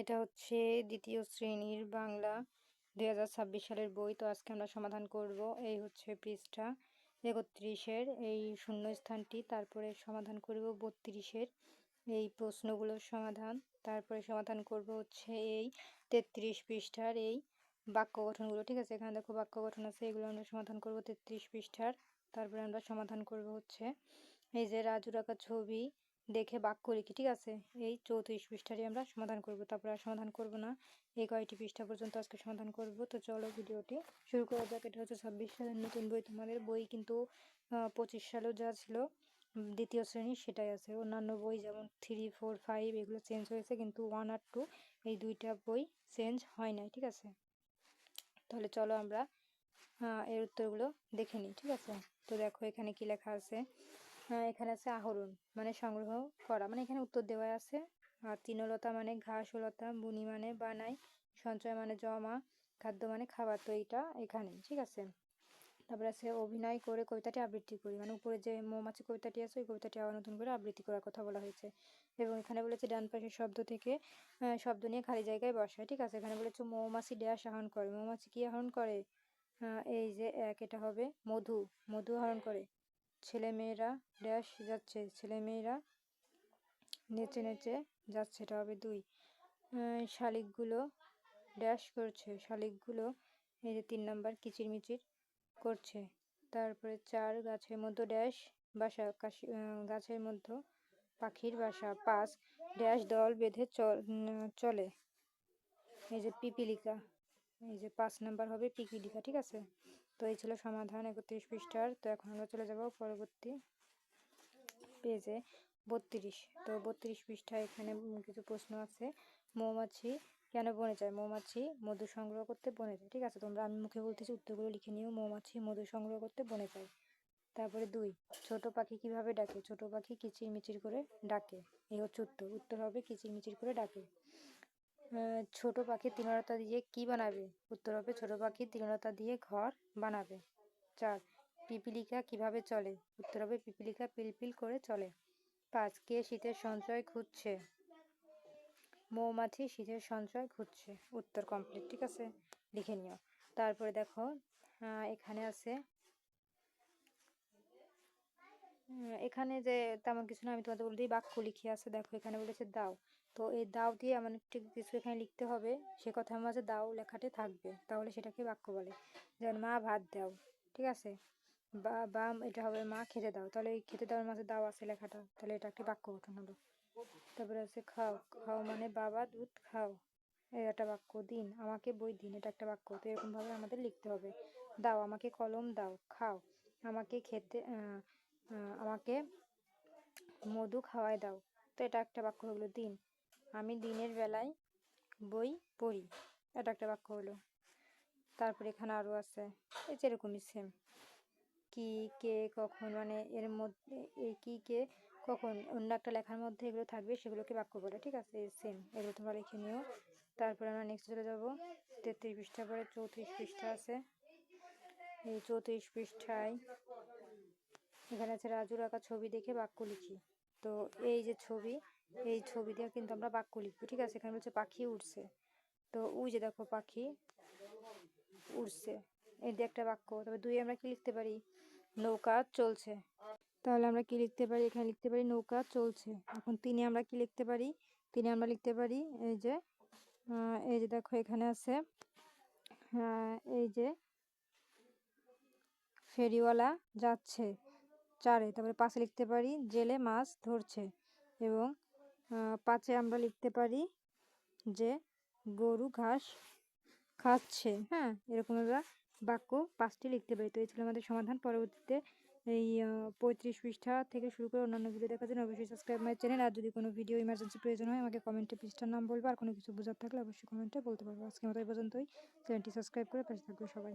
এটা হচ্ছে দ্বিতীয় শ্রেণির বাংলা দুই হাজার ছাব্বিশ সালের বই। তো আজকে আমরা সমাধান করব এই হচ্ছে পৃষ্ঠা একত্রিশের, এই শূন্যস্থানটি। তারপরে সমাধান করব বত্রিশের, এই প্রশ্নগুলোর সমাধান। তারপরে সমাধান করব হচ্ছে এই তেত্রিশ পৃষ্ঠার এই বাক্য গঠনগুলো। ঠিক আছে, এখানে দেখো বাক্য গঠন আছে, এগুলো আমরা সমাধান করব তেত্রিশ পৃষ্ঠার। তারপরে আমরা সমাধান করব হচ্ছে এই যে রাজুর আঁকা ছবি দেখে বাক্য লিখি ঠিক আছে? এই চৌত্রিশ পৃষ্ঠাটি আমরা সমাধান করব। তারপরে আর সমাধান করব না। এই কয়েকটি পৃষ্ঠা পর্যন্ত আজকে সমাধান করব। তো চলো ভিডিওটি শুরু করা যাক। এটা হচ্ছে ছাব্বিশ সালের নতুন বই। তোমাদের বই কিন্তু পঁচিশ সালেও যা ছিল দ্বিতীয় শ্রেণি সেটাই আছে। অন্যান্য বই যেমন থ্রি, ফোর, ফাইভ এগুলো চেঞ্জ হয়েছে কিন্তু ওয়ান আর টু এই দুইটা বই চেঞ্জ হয় নাই, ঠিক আছে? তাহলে চলো আমরা এর উত্তরগুলো দেখে নিই, ঠিক আছে? তো দেখো এখানে কি লেখা আছে। এখানে আছে আহরণ মানে সংগ্রহ করা। মানে এখানে উত্তর দেওয়া আছে। আর তৃণলতা মানে ঘাস লতা বুনি মানে বানাই, সঞ্চয় মানে জমা, খাদ্য মানে খাবার। তো এইটা এখানে, ঠিক আছে? তারপরে আছে অভিনয় করে কবিতাটি আবৃত্তি করি। মানে উপরে যে মৌমাছি কবিতাটি আছে, ওই কবিতাটি আবার নতুন করে আবৃত্তি করার কথা বলা হয়েছে। এবং এখানে বলেছে, ডান পাশের শব্দ থেকে শব্দ নিয়ে খালি জায়গায় বসায় ঠিক আছে? এখানে বলেছে, মৌমাছি ড্যাশ আহরণ করে। মৌমাছি কি আহরণ করে? এই যে এক, এটা হবে মধু। মধু আহরণ করে। ছেলে মেয়েরা ড্যাশ যাচ্ছে ছেলে মেয়েরা নেচে নেচে যাচ্ছে, এটা হবে দুই। শালিকগুলো ড্যাশ করছে, শালিকগুলো এই যে তিন নাম্বার কিচিরমিচির করছে। তারপরে চার গাছের মধ্যে ড্যাশ বাসা, কাশি গাছের মধ্যে পাখির বাসা, পাঁচ ড্যাশ দল বেঁধে চলে। এই যে পিপিলিকা, এই যে পাঁচ নাম্বার হবে পিপিলিকা, ঠিক আছে? তো এই ছিল সমাধান একত্রিশ পৃষ্ঠার। তো এখন আমরা চলে যাব পরবর্তী পেজে। বত্রিশ। তো বত্রিশ পৃষ্ঠা এখানে কিছু প্রশ্ন আছে। মৌমাছি কেন বনে যায়? মৌমাছি মধু সংগ্রহ করতে বনে যায়। ঠিক আছে, তোমরা আমি মুখে বলতেছি, উত্তরগুলো লিখে নিও। মৌমাছি মধু সংগ্রহ করতে বনে যায়। তারপরে দুই, ছোট পাখি কীভাবে ডাকে? ছোট পাখি কিচির মিচির করে ডাকে। এই হচ্ছে উত্তর। উত্তর হবে কিচির মিচির করে ডাকে। ছোট পাখি তৃণলতা দিয়ে কি বানাবে? উত্তর হবে, ছোট পাখি তৃণলতা দিয়ে ঘর বানাবে। চার, পিপিলিকা কীভাবে চলে? উত্তর হবে, পিপিলিকা পিলপিল করে চলে। পাঁচ, কে শীতের সঞ্চয় খুঁজছে? মৌমাছি শীতের সঞ্চয় খুঁজছে। উত্তর কমপ্লিট ঠিক আছে? লিখে নিও। তারপরে দেখো এখানে আছে এখানে যে তেমন কিছু না, আমি তোমাদের বলে দিই, বাক্য লিখে আছে। দেখো, এখানে বলেছে দাও। তো এই দাও দিয়ে আমার ঠিক কিছু এখানে লিখতে হবে। সে কথার মাঝে দাও লেখাটি থাকবে, তাহলে সেটাকে বাক্য বলে। যেমন, মা, ভাত দাও। ঠিক আছে? বা বা, এটা হবে, মা, খেতে দাও। তাহলে এই খেতে দেওয়ার মাঝে দাও আছে লেখাটা, তাহলে এটা একটি বাক্য গঠন হলো। তারপরে আছে, খাও। খাও মানে বাবা, দুধ খাও। এই একটা বাক্য, দিন। আমাকে বই দিন, এটা একটা বাক্য। তো এরকমভাবে আমাদের লিখতে হবে। দাও, আমাকে কলম দাও। খাও। আমাকে খেতে আমাকে মধু খাওয়ায় দাও। তো এটা একটা বাক্য হলো, দিন। আমি দিনের বেলায় বই পড়ি। এটা একটা বাক্য হলো। তারপরে এখানে আরও আছে, এই যেরকমই সেম কি, কে, কখন মানে এর মধ্যে এই কি, কে, কখন, অন্য একটা লেখার মধ্যে এগুলো থাকবে, সেগুলোকে বাক্য বলে, ঠিক আছে? সেম এগুলো তোমরা লিখে নিও। তারপরে আমরা নেক্সট চলে যাব। তেত্রিশ পৃষ্ঠা পরে চৌত্রিশ পৃষ্ঠা আছে। এই চৌত্রিশ পৃষ্ঠায় এখানে আছে রাজুর আঁকা ছবি দেখে বাক্য লিখি। তো এই যে ছবি এই ছবি দিয়ে কিন্তু আমরা বাক্য লিখব, ঠিক আছে? এখানে বলছে পাখি উঠছে তো ওই যে দেখো পাখি উঠছে এই দিয়ে একটা বাক্য, তবে দুই আমরা কি লিখতে পারি? নৌকা চলছে। তাহলে আমরা কি লিখতে পারি? এখানে লিখতে পারি নৌকা চলছে। এখন তিনে আমরা কি লিখতে পারি? তিনে আমরা লিখতে পারি এই যে এই যে দেখো এখানে আছে এই যে ফেরিওয়ালা যাচ্ছে চারে। তারপরে পাশে লিখতে পারি, জেলে মাছ ধরছে এবং পাঁচে আমরা লিখতে পারি যে গরু, ঘাস খাচ্ছে। হ্যাঁ এরকম আমরা বাক্য পাঁচটি লিখতে পারি। তো এই ছিল আমাদের সমাধান। পরবর্তীতে এই পঁয়ত্রিশ পৃষ্ঠা থেকে শুরু করে অন্যান্য ভিডিও দেখার জন্য অবশ্যই সাবস্ক্রাইব মাই চ্যানেল আর যদি কোনো ভিডিও ইমার্জেন্সি প্রয়োজন হয়, আমাকে কমেন্টে পৃষ্ঠার নাম বলব। আর কোনো কিছু বোঝার থাকলে অবশ্যই কমেন্টে বলতে পারব। আজকে মতো এই পর্যন্তই। চ্যানেলটি সাবস্ক্রাইব করে পাশে থাকবে সবাই।